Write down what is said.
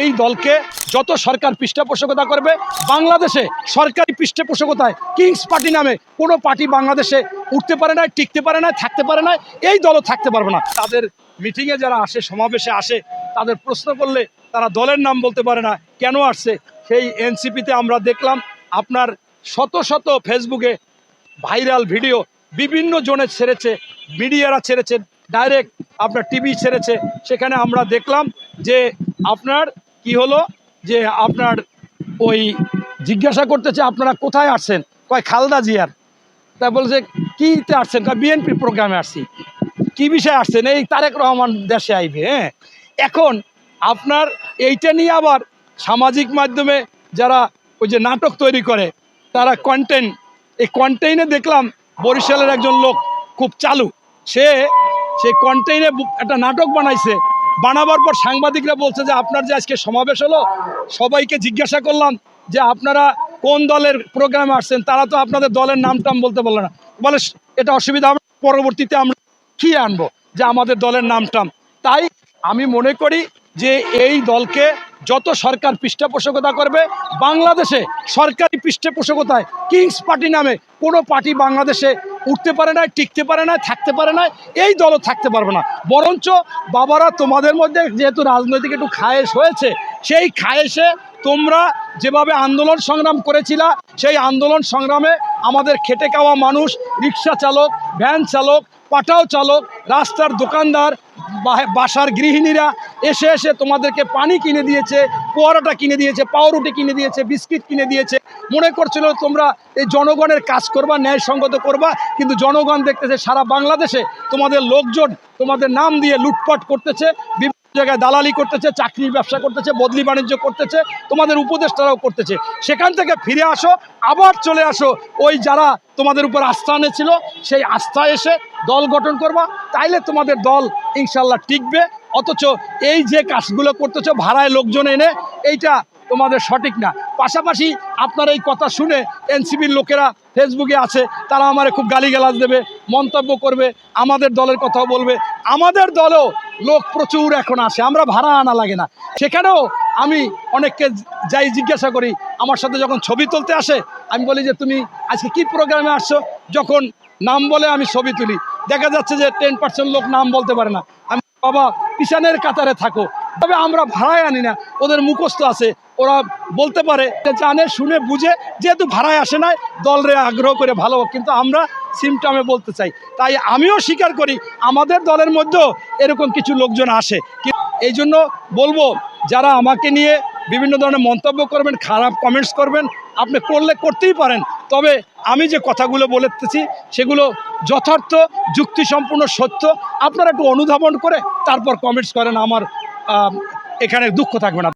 এই দলকে যত সরকার পৃষ্ঠপোষকতা করবে, বাংলাদেশে সরকারি পৃষ্ঠপোষকতায় কিংস পার্টি নামে কোনো পার্টি বাংলাদেশে উঠতে পারে না, টিকতে পারে না, থাকতে পারে না, এই দলও থাকতে পারবে না। তাদের মিটিংয়ে যারা আসে, সমাবেশে আসে, তাদের প্রশ্ন করলে তারা দলের নাম বলতে পারে না, কেন আসছে? সেই এনসিপিতে আমরা দেখলাম আপনার শত শত ফেসবুকে ভাইরাল ভিডিও, বিভিন্ন জনে ছেড়েছে, মিডিয়ারা ছেড়েছে ডাইরেক্ট আপনার টিভি ছেড়েছে। সেখানে আমরা দেখলাম যে আপনার কি হলো? যে আপনার ওই জিজ্ঞাসা করতেছে, আপনারা কোথায় আসছেন? কয়, খালদা জিয়ার। তা বলছে, কীতে আসছেন? কয় বিএনপি প্রোগ্রামে আসছি। কি বিষয়ে আসছেন? এই তারেক রহমান দেশে আইবে হ্যাঁ? এখন আপনার এইটা নিয়ে আবার সামাজিক মাধ্যমে যারা ওই যে নাটক তৈরি করে, তারা কন্টেন্ট এই কন্টেইনে দেখলাম বরিশালের একজন লোক খুব চালু। সে সেই কন্টেইনে একটা নাটক বানাইছে বানাবার পর সাংবাদিকরা বলছে যে আপনার যে আজকে সমাবেশ হলো, সবাইকে জিজ্ঞাসা করলাম যে আপনারা কোন দলের প্রোগ্রামে আসছেন? তারা তো আপনাদের দলের নাম টাম বলতে পারল না। বলে, এটা অসুবিধা পরবর্তীতে আমরা কি আনব যে আমাদের দলের নাম টাম? তাই আমি মনে করি যে এই দলকে যত সরকার পৃষ্ঠপোষকতা করবে, বাংলাদেশে সরকারি পৃষ্ঠপোষকতায় কিংস পার্টি নামে কোনো পার্টি বাংলাদেশে উঠতে পারে না, টিকতে পারে না, থাকতে পারে না, এই দলও থাকতে পারবে না। বরঞ্চ বাবারা তোমাদের মধ্যে যেহেতু রাজনৈতিক একটু খায়েশ হয়েছে, সেই খায়েশে তোমরা যেভাবে আন্দোলন সংগ্রাম করেছিলা, সেই আন্দোলন সংগ্রামে আমাদের খেটে খাওয়া মানুষ, রিক্সা চালক, ভ্যান চালক, পাটাও চালক, রাস্তার দোকানদার বাসার গৃহিণীরা এসে এসে তোমাদেরকে পানি কিনে দিয়েছে পোয়ারাটা কিনে দিয়েছে, পাউরুটি কিনে দিয়েছে, বিস্কিট কিনে দিয়েছে। মনে করছিল তোমরা এই জনগণের কাজ করবা ন্যায়সঙ্গত করবা, কিন্তু জনগণ দেখতেছে সারা বাংলাদেশে তোমাদের লোকজন তোমাদের নাম দিয়ে লুটপাট করতেছে জায়গায় দালালি করতেছে, চাকরির ব্যবসা করতেছে, বদলি বাণিজ্য করতেছে, তোমাদের উপদেষ্টারাও করতেছে। সেখান থেকে ফিরে আসো, আবার চলে আসো। ওই যারা তোমাদের উপর আস্থা এনেছিল, সেই আস্থা এসে দল গঠন করবা। তাইলে তোমাদের দল ইনশাল্লাহ টিকবে। অথচ এই যে কাজগুলো করতেছো, ভাড়ায় লোকজন এনে, এইটা তোমাদের সঠিক না। পাশাপাশি আপনার এই কথা শুনে এনসিবির লোকেরা ফেসবুকে আছে, তারা আমার খুব গালিগালাজ দেবে, মন্তব্য করবে, আমাদের দলের কথাও বলবে। আমাদের দলও লোক প্রচুর এখন আসে, আমরা ভাড়া আনা লাগে না। সেখানেও আমি অনেককে যাই জিজ্ঞাসা করি, আমার সাথে যখন ছবি তুলতে আসে, আমি বলি যে, তুমি আজকে কি প্রোগ্রামে আসছো? যখন নাম বলে আমি ছবি তুলি। দেখা যাচ্ছে যে, টেন পার্সেন্ট লোক নাম বলতে পারে না। আমি বাবা, পিছনের কাতারে থাকো। তবে আমরা ভাড়ায় আনি না, ওদের মুখস্থ আছে, ওরা বলতে পারে, জানে, শুনে, বুঝে, যেহেতু ভাড়ায় আসে না দলরে আগ্রহ করে ভালো, কিন্তু আমরা সিমটামে বলতে চাই। তাই আমিও স্বীকার করি, আমাদের দলের মধ্যেও এরকম কিছু লোকজন আসে। এই জন্য বলব, যারা আমাকে নিয়ে বিভিন্ন ধরনের মন্তব্য করবেন, খারাপ কমেন্টস করবেন, আপনি করলে করতেই পারেন। তবে আমি যে কথাগুলো বলেতেছি সেগুলো যথার্থ, যুক্তিসম্পূর্ণ, সত্য, আপনারা একটু অনুধাবন করে, তারপর কমেন্টস করেন আমার এখানে দুঃখ থাকবে না।